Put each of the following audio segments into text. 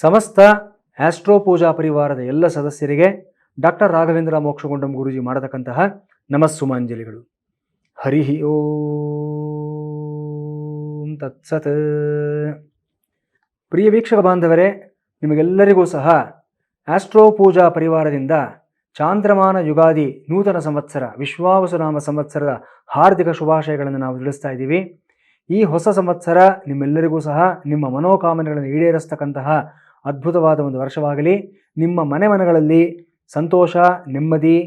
ಸಮಸ್ತ ಆಸ್ಟ್ರೋ ಪೂಜಾ ಪರಿವಾರದ ಎಲ್ಲ ಸದಸ್ಯರಿಗೆ ಡಾಕ್ಟರ್ ರಾಘವೇಂದ್ರ ಮೋಕ್ಷಗುಂಡಂ ಗುರುಜಿ ಮಾಡತಕ್ಕಂತಹ ನಮಸ್ಸುಮಾಂಜಲಿಗಳು ಹರಿ ಓಂ ತತ್ಸತ್. ಪ್ರಿಯ ವೀಕ್ಷಕ ಬಾಂಧವರೇ, ನಿಮಗೆಲ್ಲರಿಗೂ ಸಹ ಆಸ್ಟ್ರೋ ಪೂಜಾ ಪರಿವಾರದಿಂದ ಚಾಂದ್ರಮಾನ ಯುಗಾದಿ ನೂತನ ಸಂವತ್ಸರ, ವಿಶ್ವಾವಸುನಾಮ ಸಂವತ್ಸರದ ಹಾರ್ದಿಕ ಶುಭಾಶಯಗಳನ್ನು ನಾವು ತಿಳಿಸ್ತಾ ಇದ್ದೀವಿ. ಈ ಹೊಸ ಸಂವತ್ಸರ ನಿಮ್ಮೆಲ್ಲರಿಗೂ ಸಹ ನಿಮ್ಮ ಮನೋಕಾಮನೆಗಳನ್ನು ಈಡೇರಿಸ್ತಕ್ಕಂತಹ ಅದ್ಭುತವಾದ ಒಂದು ವರ್ಷವಾಗಲಿ. ನಿಮ್ಮ ಮನೆ ಮನೆಗಳಲ್ಲಿ ಸಂತೋಷ, ನೆಮ್ಮದಿ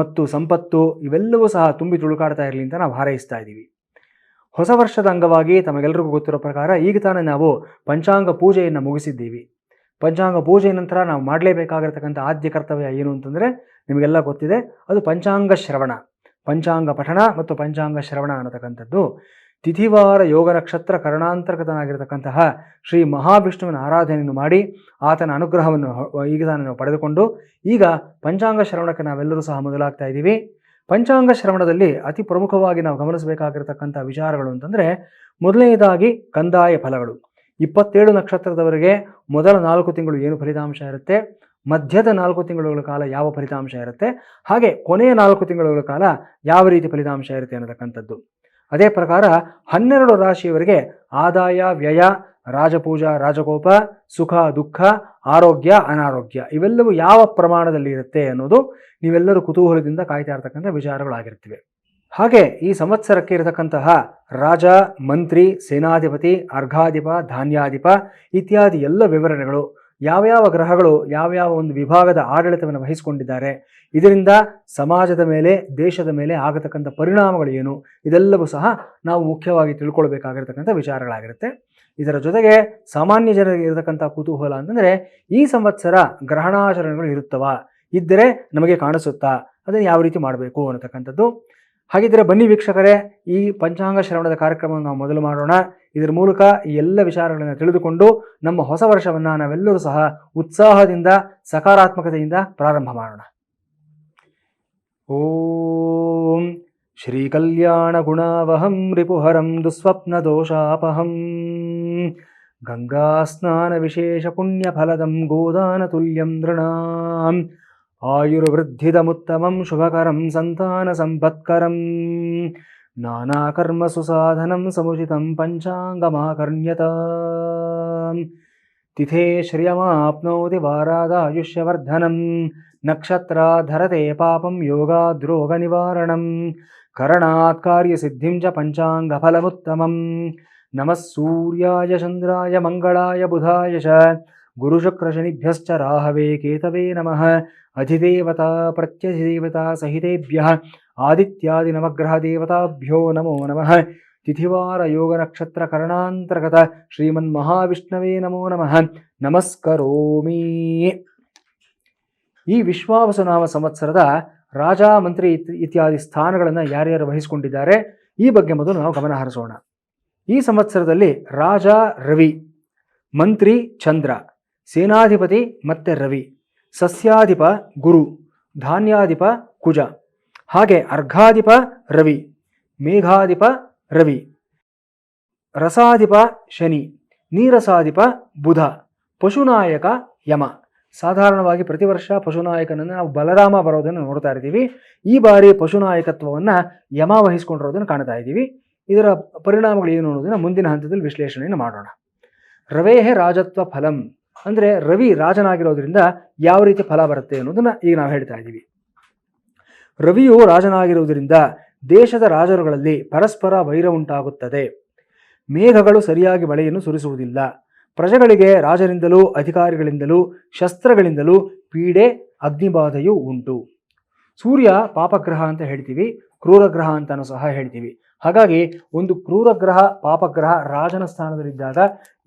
ಮತ್ತು ಸಂಪತ್ತು ಇವೆಲ್ಲವೂ ಸಹ ತುಂಬಿ ತುಳುಕಾಡ್ತಾ ಇರಲಿ ಅಂತ ನಾವು ಹಾರೈಸ್ತಾ ಇದ್ದೀವಿ. ಹೊಸ ವರ್ಷದ ಅಂಗವಾಗಿ ತಮಗೆಲ್ಲರಿಗೂ ಗೊತ್ತಿರೋ ಪ್ರಕಾರ ಈಗ ತಾನೇ ನಾವು ಪಂಚಾಂಗ ಪೂಜೆಯನ್ನು ಮುಗಿಸಿದ್ದೀವಿ. ಪಂಚಾಂಗ ಪೂಜೆಯ ನಂತರ ನಾವು ಮಾಡಲೇಬೇಕಾಗಿರ್ತಕ್ಕಂಥ ಆದ್ಯ ಕರ್ತವ್ಯ ಏನು ಅಂತಂದರೆ ನಿಮಗೆಲ್ಲ ಗೊತ್ತಿದೆ, ಅದು ಪಂಚಾಂಗ ಶ್ರವಣ. ಪಂಚಾಂಗ ಪಠಣ ಮತ್ತು ಪಂಚಾಂಗ ಶ್ರವಣ ಅನ್ನತಕ್ಕಂಥದ್ದು. ತಿಥಿವಾರ ಯೋಗ ನಕ್ಷತ್ರ ಕರ್ಣಾಂತರ್ಗತನಾಗಿರತಕ್ಕಂತಹ ಶ್ರೀ ಮಹಾವಿಷ್ಣುವಿನ ಆರಾಧನೆಯನ್ನು ಮಾಡಿ ಆತನ ಅನುಗ್ರಹವನ್ನು ಈಗ ತಾನೇ ಪಡೆದುಕೊಂಡು ಈಗ ಪಂಚಾಂಗ ಶ್ರವಣಕ್ಕೆ ನಾವೆಲ್ಲರೂ ಸಹ ಮೊದಲಾಗ್ತಾ ಇದ್ದೀವಿ. ಪಂಚಾಂಗ ಶ್ರವಣದಲ್ಲಿ ಅತಿ ಪ್ರಮುಖವಾಗಿ ನಾವು ಗಮನಿಸಬೇಕಾಗಿರತಕ್ಕಂಥ ವಿಚಾರಗಳು ಅಂತಂದರೆ ಮೊದಲನೇದಾಗಿ ಕಂದಾಯ ಫಲಗಳು. ಇಪ್ಪತ್ತೇಳು ನಕ್ಷತ್ರದವರೆಗೆ ಮೊದಲ ನಾಲ್ಕು ತಿಂಗಳು ಏನು ಫಲಿತಾಂಶ ಇರುತ್ತೆ? ಮಧ್ಯದ ನಾಲ್ಕು ತಿಂಗಳುಗಳ ಕಾಲ ಯಾವ ಫಲಿತಾಂಶ ಇರುತ್ತೆ? ಹಾಗೆ ಕೊನೆಯ ನಾಲ್ಕು ತಿಂಗಳುಗಳ ಕಾಲ ಯಾವ ರೀತಿ ಫಲಿತಾಂಶ ಇರುತ್ತೆ ಅನ್ನತಕ್ಕಂಥದ್ದು. ಅದೇ ಪ್ರಕಾರ ಹನ್ನೆರಡು ರಾಶಿಯವರಿಗೆ ಆದಾಯ, ವ್ಯಯ, ರಾಜಪೂಜಾ, ರಾಜಕೋಪ, ಸುಖ, ದುಃಖ, ಆರೋಗ್ಯ, ಅನಾರೋಗ್ಯ ಇವೆಲ್ಲವೂ ಯಾವ ಪ್ರಮಾಣದಲ್ಲಿ ಇರುತ್ತೆ ಅನ್ನೋದು ನೀವೆಲ್ಲರೂ ಕುತೂಹಲದಿಂದ ಕಾಯ್ತಾ ಇರತಕ್ಕಂಥ ವಿಚಾರಗಳಾಗಿರ್ತಿವೆ. ಹಾಗೆ ಈ ಸಂವತ್ಸರಕ್ಕೆ ಇರತಕ್ಕಂತಹ ರಾಜ, ಮಂತ್ರಿ, ಸೇನಾಧಿಪತಿ, ಅರ್ಘಾಧಿಪ, ಧಾನ್ಯಾಧಿಪ ಇತ್ಯಾದಿ ಎಲ್ಲ ವಿವರಣೆಗಳು ಯಾವ್ಯಾವ ಗ್ರಹಗಳು, ಯಾವ್ಯಾವ ಒಂದು ವಿಭಾಗದ ಆಡಳಿತವನ್ನು ವಹಿಸಿಕೊಂಡಿದ್ದಾರೆ, ಇದರಿಂದ ಸಮಾಜದ ಮೇಲೆ, ದೇಶದ ಮೇಲೆ ಆಗತಕ್ಕಂಥ ಪರಿಣಾಮಗಳು ಏನು, ಇದೆಲ್ಲವೂ ಸಹ ನಾವು ಮುಖ್ಯವಾಗಿ ತಿಳ್ಕೊಳ್ಬೇಕಾಗಿರ್ತಕ್ಕಂಥ ವಿಚಾರಗಳಾಗಿರುತ್ತೆ. ಇದರ ಜೊತೆಗೆ ಸಾಮಾನ್ಯ ಜನರಿಗೆ ಇರತಕ್ಕಂಥ ಕುತೂಹಲ ಅಂತಂದರೆ, ಈ ಸಂವತ್ಸರ ಗ್ರಹಣಾಚರಣೆಗಳು ಇರುತ್ತವ? ಇದ್ದರೆ ನಮಗೆ ಕಾಣಿಸುತ್ತಾ? ಅದನ್ನು ಯಾವ ರೀತಿ ಮಾಡಬೇಕು ಅನ್ನತಕ್ಕಂಥದ್ದು. ಹಾಗಿದ್ದರೆ ಬನ್ನಿ ವೀಕ್ಷಕರೇ, ಈ ಪಂಚಾಂಗ ಶ್ರವಣದ ಕಾರ್ಯಕ್ರಮವನ್ನು ನಾವು ಮೊದಲು ಮಾಡೋಣ. ಇದರ ಮೂಲಕ ಈ ಎಲ್ಲ ವಿಚಾರಗಳನ್ನು ತಿಳಿದುಕೊಂಡು ನಮ್ಮ ಹೊಸ ವರ್ಷವನ್ನು ನಾವೆಲ್ಲರೂ ಸಹ ಉತ್ಸಾಹದಿಂದ, ಸಕಾರಾತ್ಮಕತೆಯಿಂದ ಪ್ರಾರಂಭ ಮಾಡೋಣ. ಓಂ ಶ್ರೀ ಕಲ್ಯಾಣ ಗುಣಾವಹಂ ರಿಪುಹರಂ ದುಸ್ವಪ್ನ ದೋಷಾಪಹಂ ಗಂಗಾ ಸ್ನಾನ ವಿಶೇಷ ಪುಣ್ಯ ಫಲದಂ ಗೋದಾನ ತುಲ್ಯಂ ನೃಣಾಂ ಆಯುರ್ವೃದ್ಧಿದಮುತ್ತಮಂ ಶುಭಕರಂ ಸಂತಾನ ಸಂಪತ್ಕರಂ नानाकर्मसु साधनं समुचितं पञ्चाङ्गमाकर्ण्यत। तिथे श्रियमाप्नोति वारादायुष्यवर्धनं नक्षत्राद्धरते पापं योगाद्रोगनिवारणं, करणात् कार्यसिद्धिं च पञ्चाङ्गफलमुत्तमं नमः सूर्याय, चन्द्राय मङ्गलाय बुधाय च, गुरुशुक्रशनिभ्यश्च राहवे, केतवे नमः। अधिदेवता प्रत्यधिदेवता सहितेभ्यः। ಆದಿತ್ಯಾದಿ ನವಗ್ರಹ ದೇವತಾಭ್ಯೋ ನಮೋ ನಮಃ ತಿಥಿವಾರ ಯೋಗ ನಕ್ಷತ್ರ ಕರ್ಣಾಂತರ್ಗತ ಶ್ರೀಮನ್ ಮಹಾವಿಷ್ಣವೇ ನಮೋ ನಮಃ ನಮಸ್ಕರೋಮಿ ಈ ವಿಶ್ವಾವಸುನಾಮ ಸಂವತ್ಸರದ ರಾಜ, ಮಂತ್ರಿ ಇತ್ಯಾದಿ ಸ್ಥಾನಗಳನ್ನು ಯಾರ್ಯಾರು ವಹಿಸಿಕೊಂಡಿದ್ದಾರೆ, ಈ ಬಗ್ಗೆ ಮೊದಲು ನಾವು ಗಮನ ಹರಿಸೋಣ. ಈ ಸಂವತ್ಸರದಲ್ಲಿ ರಾಜ, ರವಿ, ಮಂತ್ರಿ, ಚಂದ್ರ, ಸೇನಾಧಿಪತಿ ಮತ್ತೆ ರವಿ, ಸಸ್ಯಾಧಿಪ, ಗುರು, ಧಾನ್ಯಾಧಿಪ, ಕುಜ ಹಾಗೆ ಅರ್ಘಾಧಿಪ ರವಿ ಮೇಘಾಧಿಪ ರವಿ ರಸಾಧಿಪ ಶನಿ ನೀರಸಾಧಿಪ ಬುಧ, ಪಶುನಾಯಕ ಯಮ. ಸಾಧಾರಣವಾಗಿ ಪ್ರತಿ ವರ್ಷ ಪಶುನಾಯಕನನ್ನು ನಾವು ಬಲರಾಮ ಬರೋದನ್ನು ನೋಡ್ತಾ ಇದ್ದೀವಿ ಈ ಬಾರಿ ಪಶುನಾಯಕತ್ವವನ್ನು ಯಮ ವಹಿಸ್ಕೊಂಡಿರೋದನ್ನು ಕಾಣ್ತಾ ಇದ್ದೀವಿ. ಇದರ ಪರಿಣಾಮಗಳು ಏನು ಅನ್ನೋದನ್ನು ಮುಂದಿನ ಹಂತದಲ್ಲಿ ವಿಶ್ಲೇಷಣೆಯನ್ನು ಮಾಡೋಣ. ರವೇಹೆ ರಾಜತ್ವ ಫಲಂ ಅಂದರೆ ರವಿ ರಾಜನಾಗಿರೋದ್ರಿಂದ ಯಾವ ರೀತಿ ಫಲ ಬರುತ್ತೆ ಅನ್ನೋದನ್ನು ಈಗ ನಾವು ಹೇಳ್ತಾ ಇದ್ದೀವಿ. ರವಿಯು ರಾಜನಾಗಿರುವುದರಿಂದ ದೇಶದ ರಾಜರುಗಳಲ್ಲಿ ಪರಸ್ಪರ ವೈರ ಉಂಟಾಗುತ್ತದೆ. ಮೇಘಗಳು ಸರಿಯಾಗಿ ಮಳೆಯನ್ನು ಸುರಿಸುವುದಿಲ್ಲ. ಪ್ರಜೆಗಳಿಗೆ ರಾಜರಿಂದಲೂ ಅಧಿಕಾರಿಗಳಿಂದಲೂ ಶಸ್ತ್ರಗಳಿಂದಲೂ ಪೀಡೆ, ಅಗ್ನಿಬಾಧೆಯೂ ಉಂಟು. ಸೂರ್ಯ ಪಾಪಗ್ರಹ ಅಂತ ಹೇಳ್ತೀವಿ, ಕ್ರೂರಗ್ರಹ ಅಂತಾನು ಸಹ ಹೇಳ್ತೀವಿ. ಹಾಗಾಗಿ ಒಂದು ಕ್ರೂರಗ್ರಹ, ಪಾಪಗ್ರಹ ರಾಜನ ಸ್ಥಾನದಲ್ಲಿದ್ದಾಗ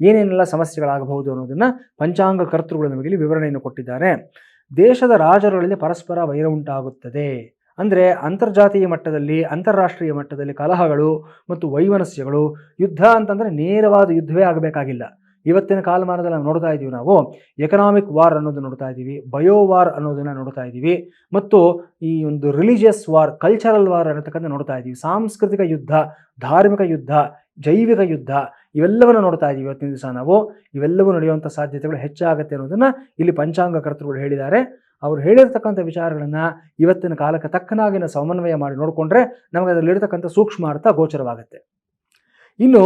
ಏನೇನೆಲ್ಲ ಸಮಸ್ಯೆಗಳಾಗಬಹುದು ಅನ್ನೋದನ್ನು ಪಂಚಾಂಗ ಕರ್ತೃಗಳು ನಮಗೆ ವಿವರಣೆಯನ್ನು ಕೊಟ್ಟಿದ್ದಾರೆ. ದೇಶದ ರಾಜರುಗಳಲ್ಲಿ ಪರಸ್ಪರ ವೈರ ಉಂಟಾಗುತ್ತದೆ. ಅಂದರೆ ಅಂತರ್ಜಾತೀಯ ಮಟ್ಟದಲ್ಲಿ, ಅಂತಾರಾಷ್ಟ್ರೀಯ ಮಟ್ಟದಲ್ಲಿ ಕಲಹಗಳು ಮತ್ತು ವೈಮನಸ್ಯಗಳು ಯುದ್ಧ ಅಂತಂದರೆ ನೇರವಾದ ಯುದ್ಧವೇ ಆಗಬೇಕಾಗಿಲ್ಲ. ಇವತ್ತಿನ ಕಾಲಮಾನದಲ್ಲಿ ನಾವು ನೋಡ್ತಾ ಇದ್ದೀವಿ ನಾವು ಎಕನಾಮಿಕ್ ವಾರ್ ಅನ್ನೋದನ್ನು ನೋಡ್ತಾ ಇದ್ದೀವಿ ಬಯೋ ವಾರ್ ಅನ್ನೋದನ್ನ ನೋಡ್ತಾ ಇದ್ದೀವಿ ಮತ್ತು ಈ ಒಂದು ರಿಲಿಜಿಯಸ್ ವಾರ್ ಕಲ್ಚರಲ್ ವಾರ್ ಅನ್ನತಕ್ಕಂಥ ನೋಡ್ತಾ ಇದ್ದೀವಿ ಸಾಂಸ್ಕೃತಿಕ ಯುದ್ಧ, ಧಾರ್ಮಿಕ ಯುದ್ಧ, ಜೈವಿಕ ಯುದ್ಧ, ಇವೆಲ್ಲವನ್ನು ನೋಡ್ತಾ ಇದ್ದೀವಿ ಇವತ್ತಿನ ದಿವಸ ನಾವು. ಇವೆಲ್ಲವೂ ನಡೆಯುವಂಥ ಸಾಧ್ಯತೆಗಳು ಹೆಚ್ಚಾಗುತ್ತೆ ಅನ್ನೋದನ್ನು ಇಲ್ಲಿ ಪಂಚಾಂಗ ಕರ್ತೃಗಳು ಹೇಳಿದ್ದಾರೆ. ಅವರು ಹೇಳಿರ್ತಕ್ಕಂಥ ವಿಚಾರಗಳನ್ನು ಇವತ್ತಿನ ಕಾಲಕ್ಕೆ ತಕ್ಕನಾಗಿ ನಾವು ಸಮನ್ವಯ ಮಾಡಿ ನೋಡಿಕೊಂಡ್ರೆ ನಮಗೆ ಅದರಲ್ಲಿರ್ತಕ್ಕಂಥ ಸೂಕ್ಷ್ಮಾರ್ಥ ಗೋಚರವಾಗುತ್ತೆ. ಇನ್ನು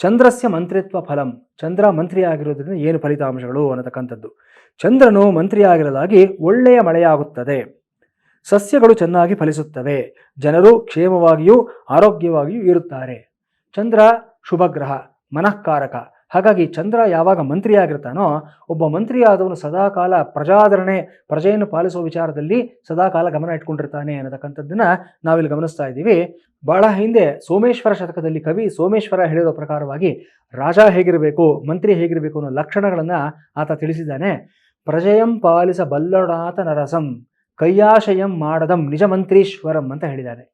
ಚಂದ್ರಸ್ಯ ಮಂತ್ರಿತ್ವ ಫಲಂ, ಚಂದ್ರ ಮಂತ್ರಿ ಆಗಿರೋದ್ರಿಂದ ಏನು ಫಲಿತಾಂಶಗಳು ಅನ್ನತಕ್ಕಂಥದ್ದು. ಚಂದ್ರನು ಮಂತ್ರಿಯಾಗಿರಲಾಗಿ ಒಳ್ಳೆಯ ಮಳೆಯಾಗುತ್ತದೆ. ಸಸ್ಯಗಳು ಚೆನ್ನಾಗಿ ಫಲಿಸುತ್ತವೆ. ಜನರು ಕ್ಷೇಮವಾಗಿಯೂ ಆರೋಗ್ಯವಾಗಿಯೂ ಇರುತ್ತಾರೆ. ಚಂದ್ರ ಶುಭಗ್ರಹ, ಮನಃಕಾರಕ ಹಾಗಾಗಿ ಚಂದ್ರ ಯಾವಾಗ ಮಂತ್ರಿ ಆಗಿರ್ತಾನೋ, ಒಬ್ಬ ಮಂತ್ರಿ ಆದವನು ಸದಾಕಾಲ ಪ್ರಜಾದರಣೆ, ಪ್ರಜೆಯನ್ನು ಪಾಲಿಸುವ ವಿಚಾರದಲ್ಲಿ ಸದಾಕಾಲ ಗಮನ ಇಟ್ಕೊಂಡಿರ್ತಾನೆ ಅನ್ನತಕ್ಕಂಥದ್ದನ್ನ ನಾವಿಲ್ಲಿ ಗಮನಿಸ್ತಾ ಇದ್ದೀವಿ. ಬಹಳ ಹಿಂದೆ ಸೋಮೇಶ್ವರ ಶತಕದಲ್ಲಿ ಕವಿ ಸೋಮೇಶ್ವರ ಹೇಳಿರೋ ಪ್ರಕಾರವಾಗಿ ರಾಜ ಹೇಗಿರಬೇಕು, ಮಂತ್ರಿ ಹೇಗಿರಬೇಕು ಅನ್ನೋ ಲಕ್ಷಣಗಳನ್ನ ಆತ ತಿಳಿಸಿದ್ದಾನೆ. ಪ್ರಜೆಯಂ ಪಾಲಿಸ ಬಲ್ಲಡಾತ ನರಸಂ ಕೈಯಾಶಯಂ ಮಾಡದಂ ನಿಜ ಮಂತ್ರೀಶ್ವರಂ ಅಂತ ಹೇಳಿದ್ದಾನೆ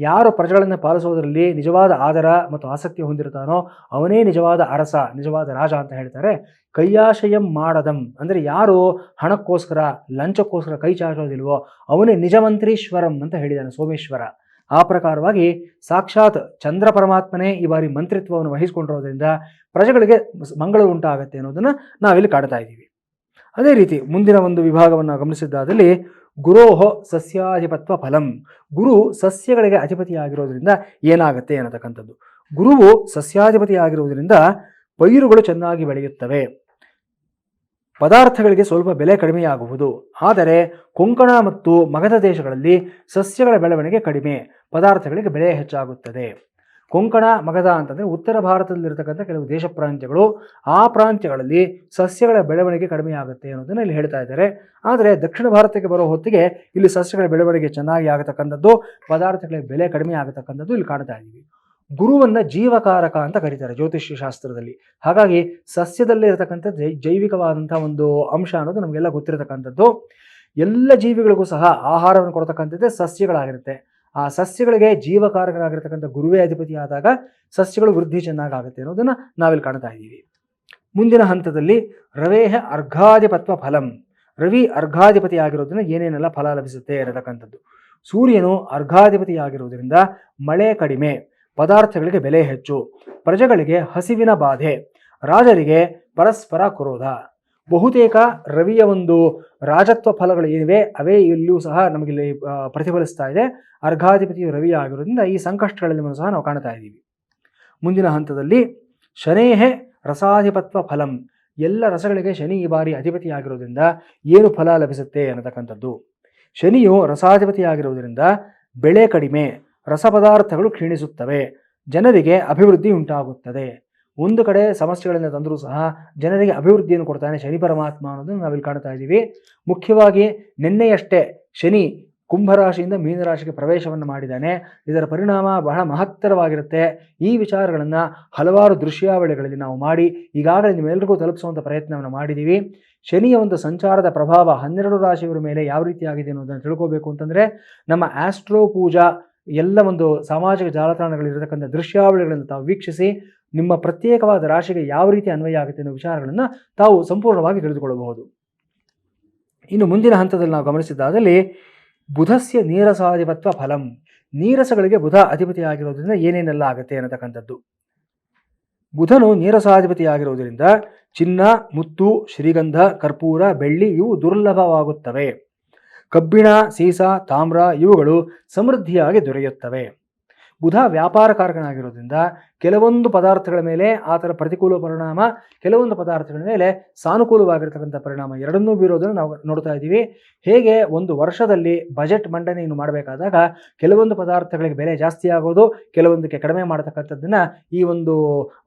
ಯಾರು ಪ್ರಜೆಗಳನ್ನು ಪಾಲಿಸುವುದರಲ್ಲಿ ನಿಜವಾದ ಆದರ ಮತ್ತು ಆಸಕ್ತಿ ಹೊಂದಿರ್ತಾನೋ ಅವನೇ ನಿಜವಾದ ಅರಸ, ನಿಜವಾದ ರಾಜ ಅಂತ ಹೇಳ್ತಾರೆ. ಕೈಯಾಶಯಂ ಮಾಡದಂ ಅಂದರೆ ಯಾರು ಹಣಕ್ಕೋಸ್ಕರ, ಲಂಚಕ್ಕೋಸ್ಕರ ಕೈ ಚಾಚೋದಿಲ್ವೋ ಅವನೇ ನಿಜಮಂತ್ರೀಶ್ವರಂ ಅಂತ ಹೇಳಿದ್ದಾನೆ ಸೋಮೇಶ್ವರ. ಆ ಪ್ರಕಾರವಾಗಿ ಸಾಕ್ಷಾತ್ ಚಂದ್ರ ಪರಮಾತ್ಮನೇ ಈ ಬಾರಿ ಮಂತ್ರಿತ್ವವನ್ನು ವಹಿಸಿಕೊಂಡಿರೋದ್ರಿಂದ ಪ್ರಜೆಗಳಿಗೆ ಮಂಗಳ ಉಂಟಾಗತ್ತೆ ಅನ್ನೋದನ್ನು ನಾವಿಲ್ಲಿ ಕಾಡ್ತಾ ಇದ್ದೀವಿ. ಅದೇ ರೀತಿ ಮುಂದಿನ ಒಂದು ವಿಭಾಗವನ್ನು ಗಮನಿಸಿದ್ದಾದಲ್ಲಿ ಗುರೋಹ ಸಸ್ಯಾಧಿಪತ್ವ ಫಲಂ ಗುರು ಸಸ್ಯಗಳಿಗೆ ಅಧಿಪತಿಯಾಗಿರೋದ್ರಿಂದ ಏನಾಗುತ್ತೆ ಅನ್ನತಕ್ಕಂಥದ್ದು. ಗುರುವು ಸಸ್ಯಾಧಿಪತಿ ಆಗಿರುವುದರಿಂದ ಪೈರುಗಳು ಚೆನ್ನಾಗಿ ಬೆಳೆಯುತ್ತವೆ. ಪದಾರ್ಥಗಳಿಗೆ ಸ್ವಲ್ಪ ಬೆಲೆ ಕಡಿಮೆಯಾಗುವುದು. ಆದರೆ ಕೊಂಕಣ ಮತ್ತು ಮಗಧ ದೇಶಗಳಲ್ಲಿ ಸಸ್ಯಗಳ ಬೆಳವಣಿಗೆ ಕಡಿಮೆ. ಪದಾರ್ಥಗಳಿಗೆ ಬೆಲೆ ಹೆಚ್ಚಾಗುತ್ತದೆ. ಕೊಂಕಣ ಮಗಧ ಅಂತಂದರೆ ಉತ್ತರ ಭಾರತದಲ್ಲಿರ್ತಕ್ಕಂಥ ಕೆಲವು ದೇಶ ಪ್ರಾಂತ್ಯಗಳು, ಆ ಪ್ರಾಂತ್ಯಗಳಲ್ಲಿ ಸಸ್ಯಗಳ ಬೆಳವಣಿಗೆ ಕಡಿಮೆ ಆಗುತ್ತೆ ಅನ್ನೋದನ್ನು ಇಲ್ಲಿ ಹೇಳ್ತಾ ಇದ್ದಾರೆ. ಆದರೆ ದಕ್ಷಿಣ ಭಾರತಕ್ಕೆ ಬರೋ ಹೊತ್ತಿಗೆ ಇಲ್ಲಿ ಸಸ್ಯಗಳ ಬೆಳವಣಿಗೆ ಚೆನ್ನಾಗಿ ಆಗತಕ್ಕಂಥದ್ದು, ಪದಾರ್ಥಗಳ ಬೆಲೆ ಕಡಿಮೆ ಆಗತಕ್ಕಂಥದ್ದು ಇಲ್ಲಿ ಕಾಣ್ತಾ ಇದ್ದೀವಿ. ಗುರುವನ್ನು ಜೀವಕಾರಕ ಅಂತ ಕರೀತಾರೆ ಜ್ಯೋತಿಷ್ಯ ಶಾಸ್ತ್ರದಲ್ಲಿ. ಹಾಗಾಗಿ ಸಸ್ಯದಲ್ಲೇ ಇರತಕ್ಕಂಥ ಜೈವಿಕವಾದಂಥ ಒಂದು ಅಂಶ ಅನ್ನೋದು ನಮಗೆಲ್ಲ ಗೊತ್ತಿರತಕ್ಕಂಥದ್ದು. ಎಲ್ಲ ಜೀವಿಗಳಿಗೂ ಸಹ ಆಹಾರವನ್ನು ಕೊಡ್ತಕ್ಕಂಥದ್ದೇ ಸಸ್ಯಗಳಾಗಿರುತ್ತೆ. ಆ ಸಸ್ಯಗಳಿಗೆ ಜೀವಕಾರಕರಾಗಿರ್ತಕ್ಕಂಥ ಗುರುವೇ ಅಧಿಪತಿ ಆದಾಗ ಸಸ್ಯಗಳು ವೃದ್ಧಿ ಚೆನ್ನಾಗಾಗುತ್ತೆ ಅನ್ನೋದನ್ನ ನಾವಿಲ್ಲಿ ಕಾಣ್ತಾ ಇದ್ದೀವಿ. ಮುಂದಿನ ಹಂತದಲ್ಲಿ ರವೇಹ ಅರ್ಘಾಧಿಪತ್ವ ಫಲಂ. ರವಿ ಅರ್ಘಾಧಿಪತಿ ಆಗಿರೋದ್ರಿಂದ ಏನೇನೆಲ್ಲ ಫಲ ಲಭಿಸುತ್ತೆ ಇರತಕ್ಕಂಥದ್ದು ಸೂರ್ಯನು ಅರ್ಘಾಧಿಪತಿ ಆಗಿರುವುದರಿಂದ ಮಳೆ ಕಡಿಮೆ, ಪದಾರ್ಥಗಳಿಗೆ ಬೆಲೆ ಹೆಚ್ಚು, ಪ್ರಜೆಗಳಿಗೆ ಹಸಿವಿನ ಬಾಧೆ, ರಾಜರಿಗೆ ಪರಸ್ಪರ ಕ್ರೋಧ. ಬಹುತೇಕ ರವಿಯ ಒಂದು ರಾಜತ್ವ ಫಲಗಳು ಏನಿವೆ, ಅವೇ ಇಲ್ಲಿಯೂ ಸಹ ನಮಗಿಲ್ಲಿ ಪ್ರತಿಫಲಿಸ್ತಾ ಇದೆ. ಅರ್ಘಾಧಿಪತಿಯು ರವಿ ಆಗಿರೋದ್ರಿಂದ ಈ ಸಂಕಷ್ಟಗಳಲ್ಲಿ ಸಹ ನಾವು ಕಾಣ್ತಾ ಇದ್ದೀವಿ. ಮುಂದಿನ ಹಂತದಲ್ಲಿ ಶನೇಹೆ ರಸಾಧಿಪತ್ವ ಫಲಂ. ಎಲ್ಲ ರಸಗಳಿಗೆ ಶನಿ ಈ ಬಾರಿ ಅಧಿಪತಿಯಾಗಿರೋದ್ರಿಂದ ಏನು ಫಲ ಲಭಿಸುತ್ತೆ ಅನ್ನತಕ್ಕಂಥದ್ದು. ಶನಿಯು ರಸಾಧಿಪತಿಯಾಗಿರುವುದರಿಂದ ಬೆಳೆ ಕಡಿಮೆ, ರಸಪದಾರ್ಥಗಳು ಕ್ಷೀಣಿಸುತ್ತವೆ, ಜನರಿಗೆ ಅಭಿವೃದ್ಧಿ ಉಂಟಾಗುತ್ತದೆ. ಒಂದು ಕಡೆ ಸಮಸ್ಯೆಗಳನ್ನು ತಂದರೂ ಸಹ ಜನರಿಗೆ ಅಭಿವೃದ್ಧಿಯನ್ನು ಕೊಡ್ತಾನೆ ಶನಿ ಪರಮಾತ್ಮ ಅನ್ನೋದನ್ನು ನಾವಿಲ್ಲಿ ಕಾಣ್ತಾ ಇದ್ದೀವಿ. ಮುಖ್ಯವಾಗಿ ನಿನ್ನೆಯಷ್ಟೇ ಶನಿ ಕುಂಭರಾಶಿಯಿಂದ ಮೀನರಾಶಿಗೆ ಪ್ರವೇಶವನ್ನು ಮಾಡಿದ್ದಾನೆ. ಇದರ ಪರಿಣಾಮ ಬಹಳ ಮಹತ್ತರವಾಗಿರುತ್ತೆ. ಈ ವಿಚಾರಗಳನ್ನು ಹಲವಾರು ದೃಶ್ಯಾವಳಿಗಳಲ್ಲಿ ನಾವು ಮಾಡಿ ಈಗಾಗಲೇ ನಿಮ್ಮೆಲ್ಲರಿಗೂ ತಲುಪಿಸುವಂಥ ಪ್ರಯತ್ನವನ್ನು ಮಾಡಿದ್ದೀವಿ. ಶನಿಯ ಒಂದು ಸಂಚಾರದ ಪ್ರಭಾವ ಹನ್ನೆರಡು ರಾಶಿಯವರ ಮೇಲೆ ಯಾವ ರೀತಿ ಆಗಿದೆ ಅನ್ನೋದನ್ನು ತಿಳ್ಕೋಬೇಕು ಅಂತಂದರೆ ನಮ್ಮ ಆಸ್ಟ್ರೋ ಪೂಜಾ ಎಲ್ಲ ಒಂದು ಸಾಮಾಜಿಕ ಜಾಲತಾಣಗಳಿರತಕ್ಕಂಥ ದೃಶ್ಯಾವಳಿಗಳನ್ನು ತಾವು ವೀಕ್ಷಿಸಿ ನಿಮ್ಮ ಪ್ರತ್ಯೇಕವಾದ ರಾಶಿಗೆ ಯಾವ ರೀತಿ ಅನ್ವಯ ಆಗುತ್ತೆ ಅನ್ನೋ ವಿಚಾರಗಳನ್ನು ತಾವು ಸಂಪೂರ್ಣವಾಗಿ ತಿಳಿದುಕೊಳ್ಳಬಹುದು. ಇನ್ನು ಮುಂದಿನ ಹಂತದಲ್ಲಿ ನಾವು ಗಮನಿಸಿದ್ದಾದಲ್ಲಿ ಬುಧಸ್ಯ ನೀರಸಾಧಿಪತ್ವ ಫಲಂ. ನೀರಸಗಳಿಗೆ ಬುಧ ಅಧಿಪತಿ ಆಗಿರೋದ್ರಿಂದ ಏನೇನೆಲ್ಲ ಆಗುತ್ತೆ ಅನ್ನತಕ್ಕಂಥದ್ದು. ಬುಧನು ನೀರಸಾಧಿಪತಿ ಆಗಿರುವುದರಿಂದ ಚಿನ್ನ, ಮುತ್ತು, ಶ್ರೀಗಂಧ, ಕರ್ಪೂರ, ಬೆಳ್ಳಿ ಇವು ದುರ್ಲಭವಾಗುತ್ತವೆ. ಕಬ್ಬಿಣ, ಸೀಸ, ತಾಮ್ರ ಇವುಗಳು ಸಮೃದ್ಧಿಯಾಗಿ ದೊರೆಯುತ್ತವೆ. ಬುಧ ವ್ಯಾಪಾರಕಾರಕನಾಗಿರೋದ್ರಿಂದ ಕೆಲವೊಂದು ಪದಾರ್ಥಗಳ ಮೇಲೆ ಆತನ ಪ್ರತಿಕೂಲ ಪರಿಣಾಮ, ಕೆಲವೊಂದು ಪದಾರ್ಥಗಳ ಮೇಲೆ ಸಾನುಕೂಲವಾಗಿರ್ತಕ್ಕಂಥ ಪರಿಣಾಮ ಎರಡನ್ನೂ ಬೀರೋದನ್ನು ನಾವು ನೋಡ್ತಾ ಇದ್ದೀವಿ. ಹೇಗೆ ಒಂದು ವರ್ಷದಲ್ಲಿ ಬಜೆಟ್ ಮಂಡನೆಯನ್ನು ಮಾಡಬೇಕಾದಾಗ ಕೆಲವೊಂದು ಪದಾರ್ಥಗಳಿಗೆ ಬೆಲೆ ಜಾಸ್ತಿ ಆಗೋದು, ಕೆಲವೊಂದಕ್ಕೆ ಕಡಿಮೆ ಮಾಡತಕ್ಕಂಥದ್ದನ್ನ ಈ ಒಂದು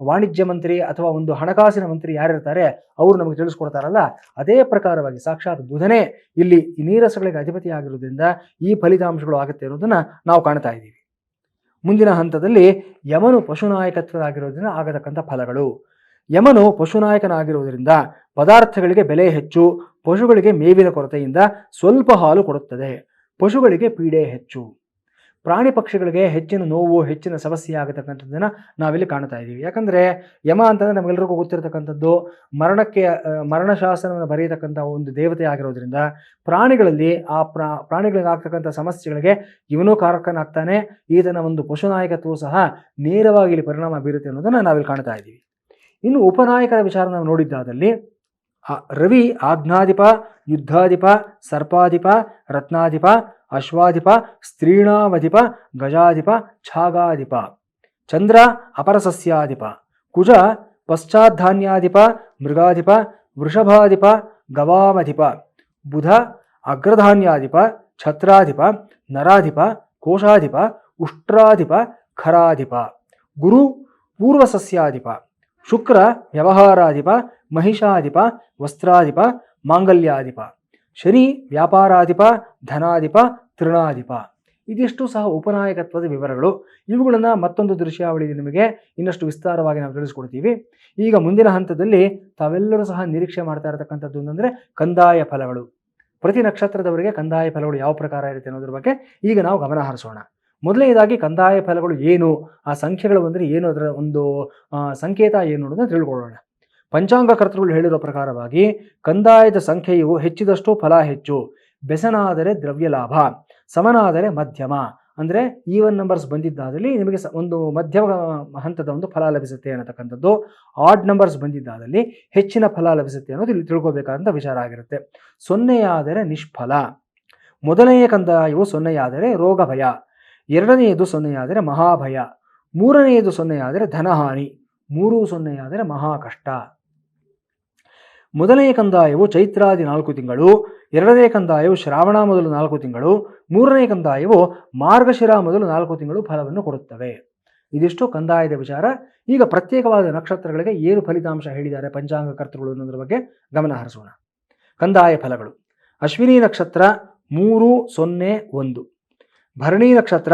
ವಾಣಿಜ್ಯ ಮಂತ್ರಿ ಅಥವಾ ಒಂದು ಹಣಕಾಸಿನ ಮಂತ್ರಿ ಯಾರಿರ್ತಾರೆ ಅವರು ನಮಗೆ ತಿಳಿಸ್ಕೊಡ್ತಾರಲ್ಲ, ಅದೇ ಪ್ರಕಾರವಾಗಿ ಸಾಕ್ಷಾತ್ ಬುಧನೇ ಇಲ್ಲಿ ಈ ನೀರಸಗಳಿಗೆ ಅಧಿಪತಿ ಆಗಿರೋದ್ರಿಂದ ಈ ಫಲಿತಾಂಶಗಳು ಆಗುತ್ತೆ ಇರೋದನ್ನು ನಾವು ಕಾಣ್ತಾ ಇದ್ದೀವಿ. ಮುಂದಿನ ಹಂತದಲ್ಲಿ ಯಮನು ಪಶುನಾಯಕತ್ವದಾಗಿರೋದ್ರಿಂದ ಆಗತಕ್ಕಂಥ ಫಲಗಳು. ಯಮನು ಪಶುನಾಯಕನಾಗಿರುವುದರಿಂದ ಪದಾರ್ಥಗಳಿಗೆ ಬೆಲೆ ಹೆಚ್ಚು, ಪಶುಗಳಿಗೆ ಮೇವಿನ ಕೊರತೆಯಿಂದ ಸ್ವಲ್ಪ ಹಾಲು ಕೊಡುತ್ತದೆ. ಪಶುಗಳಿಗೆ ಪೀಡೆ ಹೆಚ್ಚು. ಪ್ರಾಣಿ ಪಕ್ಷಿಗಳಿಗೆ ಹೆಚ್ಚಿನ ನೋವು, ಹೆಚ್ಚಿನ ಸಮಸ್ಯೆ ಆಗತಕ್ಕಂಥದ್ದನ್ನು ನಾವಿಲ್ಲಿ ಕಾಣ್ತಾ ಇದ್ದೀವಿ. ಯಾಕಂದರೆ ಯಮ ಅಂತಂದರೆ ನಮಗೆಲ್ಲರಿಗೂ ಗೊತ್ತಿರತಕ್ಕಂಥದ್ದು, ಮರಣಕ್ಕೆ ಮರಣ ಮರಣಶಾಸನವನ್ನು ಬರೆಯತಕ್ಕಂಥ ಒಂದು ದೇವತೆ ಆಗಿರೋದ್ರಿಂದ ಪ್ರಾಣಿಗಳಲ್ಲಿ ಆ ಪ್ರಾ ಪ್ರಾಣಿಗಳಿಗೆ ಆಗ್ತಕ್ಕಂಥ ಸಮಸ್ಯೆಗಳಿಗೆ ಇವನು ಕಾರಕನಾಗ್ತಾನೆ, ಈತನ ಒಂದು ಪಶುನಾಯಕತ್ವವು ಸಹ ನೇರವಾಗಿ ಇಲ್ಲಿ ಪರಿಣಾಮ ಬೀರುತ್ತೆ ಅನ್ನೋದನ್ನು ನಾವಿಲ್ಲಿ ಕಾಣ್ತಾ ಇದ್ದೀವಿ. ಇನ್ನು ಉಪನಾಯಕರ ವಿಚಾರ ನಾವು ನೋಡಿದ್ದಾದಲ್ಲಿ రవి ఆజ్ఞాధిప యుద్ధాధిప సర్పాధిప రత్నాధిప అశ్వాధిప స్త్రీణామధిప గజాధిప ఛాగాధిప. చంద్ర అపరసస్యాధిప. కుజ పశ్చాద్ధాన్యాధిప మృగాధిప వృషభాధిప గవామధిప. బుధ అగ్రధాన్యాధిప ఛత్రాధిప నరాధిప కోశాధిప ఉష్ట్రాధిప ఖరాధిప. గురు పూర్వసస్యాధిప. ಶುಕ್ರ ವ್ಯವಹಾರಾಧಿಪ, ಮಹಿಷಾಧಿಪ, ವಸ್ತ್ರಾಧಿಪ, ಮಾಂಗಲ್ಯಾಧಿಪ. ಶನಿ ವ್ಯಾಪಾರಾಧಿಪ, ಧನಾಧಿಪ, ತೃಣಾಧಿಪ. ಇದಿಷ್ಟು ಸಹ ಉಪನಾಯಕತ್ವದ ವಿವರಗಳು. ಇವುಗಳನ್ನು ಮತ್ತೊಂದು ದೃಶ್ಯಾವಳಿಯಲ್ಲಿ ನಿಮಗೆ ಇನ್ನಷ್ಟು ವಿಸ್ತಾರವಾಗಿ ನಾವು ತಿಳಿಸ್ಕೊಡ್ತೀವಿ. ಈಗ ಮುಂದಿನ ಹಂತದಲ್ಲಿ ತಾವೆಲ್ಲರೂ ಸಹ ನಿರೀಕ್ಷೆ ಮಾಡ್ತಾ ಇರತಕ್ಕಂಥದ್ದು ಅಂತಂದರೆ ಕಂದಾಯ ಫಲಗಳು. ಪ್ರತಿ ನಕ್ಷತ್ರದವರಿಗೆ ಕಂದಾಯ ಫಲಗಳು ಯಾವ ಪ್ರಕಾರ ಇರುತ್ತೆ ಅನ್ನೋದ್ರ ಬಗ್ಗೆ ಈಗ ನಾವು ಗಮನ ಹರಿಸೋಣ. ಮೊದಲನೇದಾಗಿ ಕಂದಾಯ ಫಲಗಳು ಏನು? ಆ ಸಂಖ್ಯೆಗಳು ಅಂದರೆ ಏನು ಅದರ ಒಂದು ಸಂಕೇತ ಏನು ಅನ್ನೋದನ್ನ ತಿಳ್ಕೊಳ್ಳೋಣ. ಪಂಚಾಂಗ ಕರ್ತೃಗಳು ಹೇಳಿರೋ ಪ್ರಕಾರವಾಗಿ ಕಂದಾಯದ ಸಂಖ್ಯೆಯು ಹೆಚ್ಚಿದಷ್ಟು ಫಲ ಹೆಚ್ಚು. ಬೆಸನಾದರೆ ದ್ರವ್ಯ ಲಾಭ, ಸಮನಾದರೆ ಮಧ್ಯಮ. ಅಂದರೆ ಈವನ್ ನಂಬರ್ಸ್ ಬಂದಿದ್ದಾದಲ್ಲಿ ನಿಮಗೆ ಒಂದು ಮಧ್ಯಮ ಹಂತದ ಒಂದು ಫಲ ಲಭಿಸುತ್ತೆ ಅನ್ನತಕ್ಕಂಥದ್ದು. ಆಡ್ ನಂಬರ್ಸ್ ಬಂದಿದ್ದಾದಲ್ಲಿ ಹೆಚ್ಚಿನ ಫಲ ಲಭಿಸುತ್ತೆ ಅನ್ನೋದು ಇಲ್ಲಿ ತಿಳ್ಕೊಬೇಕಾದಂಥ ವಿಚಾರ ಆಗಿರುತ್ತೆ. ಸೊನ್ನೆಯಾದರೆ ನಿಷ್ಫಲ. ಮೊದಲನೆಯ ಕಂದಾಯವು ಸೊನ್ನೆಯಾದರೆ ರೋಗ ಭಯ ಎರಡನೆಯದು ಸೊನ್ನೆಯಾದರೆ ಮಹಾಭಯ, ಮೂರನೆಯದು ಸೊನ್ನೆಯಾದರೆ ಧನಹಾನಿ, ಮೂರು ಸೊನ್ನೆಯಾದರೆ ಮಹಾಕಷ್ಟ. ಮೊದಲನೆಯ ಕಂದಾಯವು ಚೈತ್ರಾದಿ ನಾಲ್ಕು ತಿಂಗಳು, ಎರಡನೇ ಕಂದಾಯವು ಶ್ರಾವಣ ಮೊದಲು ನಾಲ್ಕು ತಿಂಗಳು, ಮೂರನೇ ಕಂದಾಯವು ಮಾರ್ಗಶಿರ ಮೊದಲು ನಾಲ್ಕು ತಿಂಗಳು ಫಲವನ್ನು ಕೊಡುತ್ತವೆ. ಇದಿಷ್ಟು ಕಂದಾಯದ ವಿಚಾರ. ಈಗ ಪ್ರತ್ಯೇಕವಾದ ನಕ್ಷತ್ರಗಳಿಗೆ ಏನು ಫಲಿತಾಂಶ ಹೇಳಿದ್ದಾರೆ ಪಂಚಾಂಗ ಕರ್ತೃಗಳು ಅನ್ನೋದ್ರ ಬಗ್ಗೆ ಗಮನ ಹರಿಸೋಣ. ಕಂದಾಯ ಫಲಗಳು. ಅಶ್ವಿನಿ ನಕ್ಷತ್ರ ಮೂರು ಸೊನ್ನೆ ಒಂದು. ಭರಣಿ ನಕ್ಷತ್ರ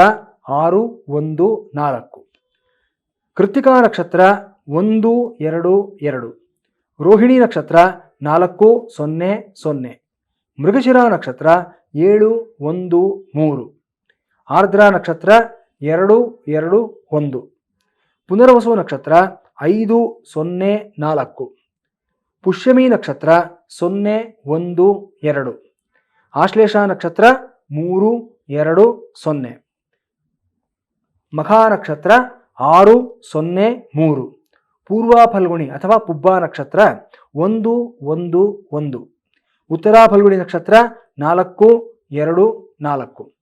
ಆರು, ಒಂದು, ನಾಲ್ಕು. ಕೃತಿಕಾ ನಕ್ಷತ್ರ ಒಂದು, ಎರಡು ಎರಡು. ರೋಹಿಣಿ ನಕ್ಷತ್ರ ನಾಲ್ಕು, ಸೊನ್ನೆ ಸೊನ್ನೆ. ಮೃಗಶಿರ ನಕ್ಷತ್ರ ಏಳು, ಒಂದು, ಮೂರು. ಆರ್ದ್ರ ನಕ್ಷತ್ರ ಎರಡು ಎರಡು, ಒಂದು. ಪುನರ್ವಸು ನಕ್ಷತ್ರ ಐದು, ಸೊನ್ನೆ, ನಾಲ್ಕು. ಪುಷ್ಯಮಿ ನಕ್ಷತ್ರ ಸೊನ್ನೆ, ಒಂದು, ಎರಡು. ಆಶ್ಲೇಷ ನಕ್ಷತ್ರ ಮೂರು ಎರಡು ಸೊನ್ನೆ. ಮಖಾ ನಕ್ಷತ್ರ ಆರು ಸೊನ್ನೆ ಮೂರು. ಪೂರ್ವ ಫಲ್ಗುಣಿ ಅಥವಾ ಪುಬ್ಬ ನಕ್ಷತ್ರ ಒಂದು ಒಂದು ಒಂದು. ಉತ್ತರ ಫಲ್ಗುಣಿ ನಕ್ಷತ್ರ ನಾಲ್ಕು, ಎರಡು, ನಾಲ್ಕು.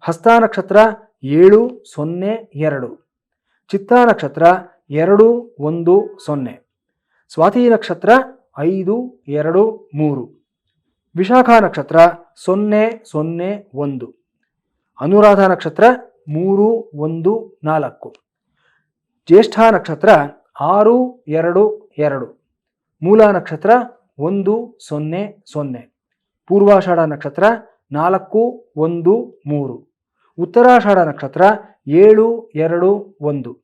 ಹಸ್ತ ನಕ್ಷತ್ರ ಏಳು, ಸೊನ್ನೆ, ಎರಡು. ಚಿತ್ತ ನಕ್ಷತ್ರ ಎರಡು, ಒಂದು, ಸೊನ್ನೆ. ಸ್ವಾತಿ ನಕ್ಷತ್ರ ಐದು, ಎರಡು, ಮೂರು. ವಿಶಾಖ ನಕ್ಷತ್ರ ಸೊನ್ನೆ ಸೊನ್ನೆ, ಒಂದು. ಅನುರಾಧ ನಕ್ಷತ್ರ ಮೂರು, ಒಂದು, ನಾಲ್ಕು. ಜ್ಯೇಷ್ಠ ನಕ್ಷತ್ರ ಆರು, ಎರಡು ಎರಡು. ಮೂಲ ನಕ್ಷತ್ರ ಒಂದು, ಸೊನ್ನೆ ಸೊನ್ನೆ. ಪೂರ್ವಾಷಾಢ ನಕ್ಷತ್ರ ನಾಲ್ಕು, ಒಂದು, ಮೂರು. ಉತ್ತರಾಷಾಢ ನಕ್ಷತ್ರ ಏಳು, ಎರಡು, ಒಂದು.